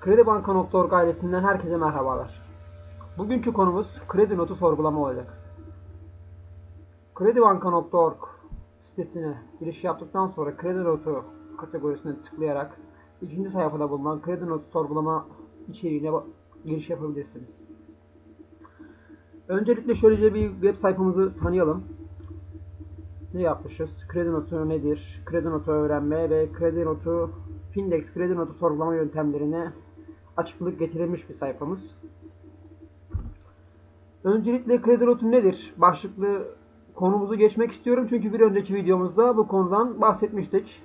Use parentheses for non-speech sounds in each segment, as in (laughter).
Kredibanka.org ailesinden herkese merhabalar. Bugünkü konumuz kredi notu sorgulama olacak. Kredibanka.org sitesine giriş yaptıktan sonra kredi notu kategorisine tıklayarak ikinci sayfada bulunan kredi notu sorgulama içeriğine giriş yapabilirsiniz. Öncelikle şöylece bir web sayfamızı tanıyalım. Ne yapmışız? Kredi notu nedir? Kredi notu öğrenme ve kredi notu Findex kredi notu sorgulama yöntemlerine açıklık getirilmiş bir sayfamız. Öncelikle kredi notu nedir? Başlıklı konumuzu geçmek istiyorum çünkü bir önceki videomuzda bu konudan bahsetmiştik.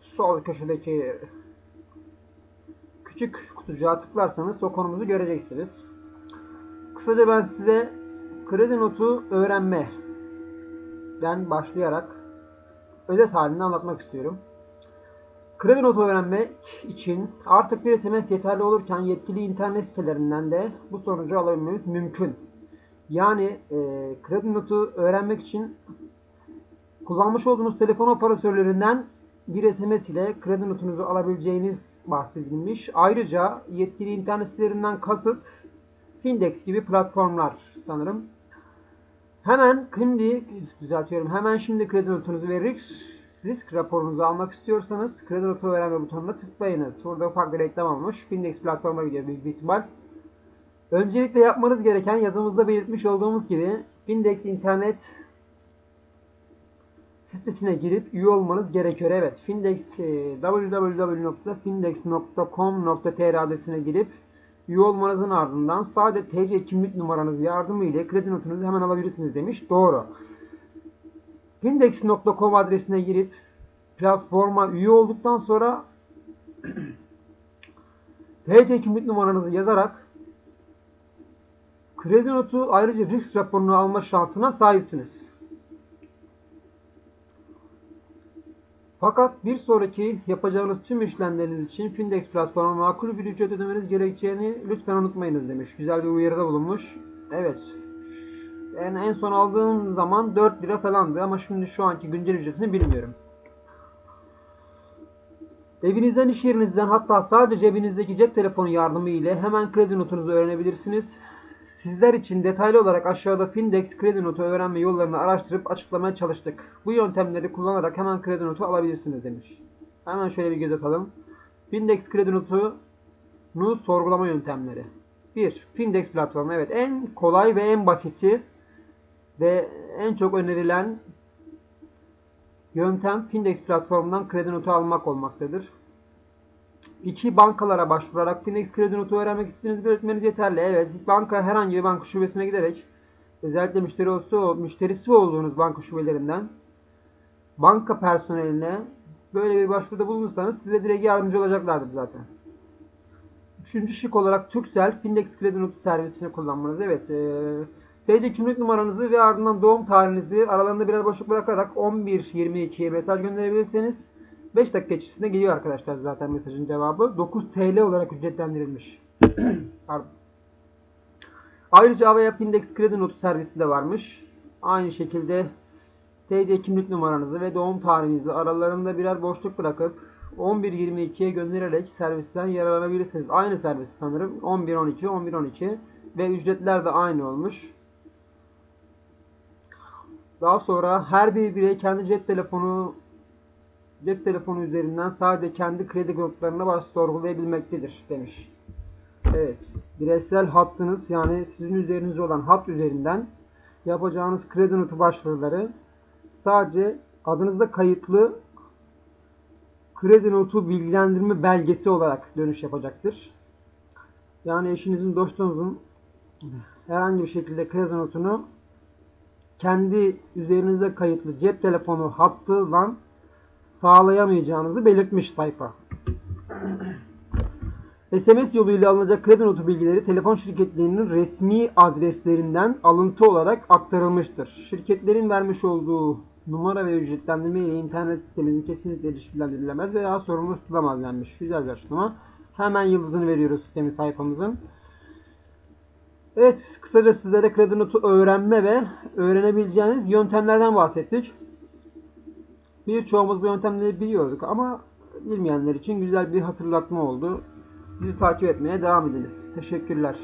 Sol köşedeki küçük kutucuğa tıklarsanız o konumuzu göreceksiniz. Kısaca ben size kredi notu öğrenmeden başlayarak özet halini anlatmak istiyorum. Kredi notu öğrenmek için artık bir SMS yeterli olurken yetkili internet sitelerinden de bu sonucu alabilmemiz mümkün. Yani e, kredi notu öğrenmek için kullanmış olduğunuz telefon operatörlerinden bir SMS ile kredi notunuzu alabileceğiniz bahsedilmiş. Ayrıca yetkili internet sitelerinden kasıt Findex gibi platformlar sanırım. Hemen şimdi düzeltiyorum. Hemen şimdi kredi notunuzu verir. Risk raporunuzu almak istiyorsanız kredi notu öğrenme butonuna tıklayınız. Burada ufak bir reklam olmuş. Findex platforma gidiyor büyük bir ihtimal. Öncelikle yapmanız gereken yazımızda belirtmiş olduğumuz gibi Findex internet sitesine girip üye olmanız gerekiyor. Evet, Findex e, www.findex.com.tr adresine girip üye olmanızın ardından sadece TC kimlik numaranız yardımıyla kredi notunuzu hemen alabilirsiniz demiş. Doğru. Findex.com adresine girip platforma üye olduktan sonra (clears throat) TC kimlik numaranızı yazarak kredi notu ayrıca risk raporunu alma şansına sahipsiniz. Fakat bir sonraki yapacağınız tüm işlemleriniz için Findex platformuna makul bir ücret ödemeniz gerekeceğini lütfen unutmayınız demiş. Güzel bir uyarıda bulunmuş. Evet. Yani en son aldığım zaman 4 lira falandı ama şimdi şu anki güncel ücretini bilmiyorum. Evinizden, iş yerinizden hatta sadece cebinizdeki cep telefonu yardımı ile hemen kredi notunuzu öğrenebilirsiniz. Sizler için detaylı olarak aşağıda Findex kredi notu öğrenme yollarını araştırıp açıklamaya çalıştık. Bu yöntemleri kullanarak hemen kredi notu alabilirsiniz demiş. Hemen şöyle bir göz atalım. Findex kredi notunu sorgulama yöntemleri. 1. Findex platformu. Evet en kolay ve en basiti ve en çok önerilen yöntem Findex platformundan kredi notu almak olmaktadır. 2. Bankalara başvurarak Finex kredi notu öğrenmek istediğinizi belirtmeniz yeterli. Evet, banka herhangi bir banka şubesine giderek özellikle müşteri olsa, müşterisi olduğunuz banka şubelerinden banka personeline böyle bir başvuruda bulunursanız size direkt yardımcı olacaklardır zaten. Üçüncü şık olarak Turkcell Findex kredi notu servisini kullanmanız. Evet, e, TC kimlik numaranızı ve ardından doğum tarihinizi aralarında birer boşluk bırakarak 11.22'ye mesaj gönderebilirseniz 5 dakika içerisinde geliyor arkadaşlar zaten mesajın cevabı. 9 TL olarak ücretlendirilmiş. (clears throat) Ayrıca Avaya Findex kredi notu servisi de varmış. Aynı şekilde TC kimlik numaranızı ve doğum tarihinizi aralarında birer boşluk bırakıp 11.22'ye göndererek servisten yararlanabilirsiniz. Aynı servis sanırım. 11.12, 11.12 ve ücretler de aynı olmuş. Daha sonra her bir birey kendi cep telefonu cep telefonu üzerinden sadece kendi kredi notlarına baş sorgulayabilmektedir demiş. Evet. Bireysel hattınız yani sizin üzerinizde olan hat üzerinden yapacağınız kredi notu başvuruları sadece adınızda kayıtlı kredi notu bilgilendirme belgesi olarak dönüş yapacaktır. Yani eşinizin, dostunuzun herhangi bir şekilde kredi notunu kendi üzerinizde kayıtlı cep telefonu hattından sağlayamayacağınızı belirtmiş sayfa. SMS yoluyla alınacak kredi notu bilgileri telefon şirketlerinin resmi adreslerinden alıntı olarak aktarılmıştır. Şirketlerin vermiş olduğu numara ve ücretlendirme ile internet sitemizin kesinlikle ilişkilendirilemez veya sorumlu tutulamaz denmiş. Güzel bir açıklama. Hemen yıldızını veriyoruz sistemin sayfamızın. Evet, kısaca sizlere kredi notu öğrenme ve öğrenebileceğiniz yöntemlerden bahsettik. Birçoğumuz bu yöntemleri biliyorduk ama bilmeyenler için güzel bir hatırlatma oldu. Bizi takip etmeye devam ediniz. Teşekkürler.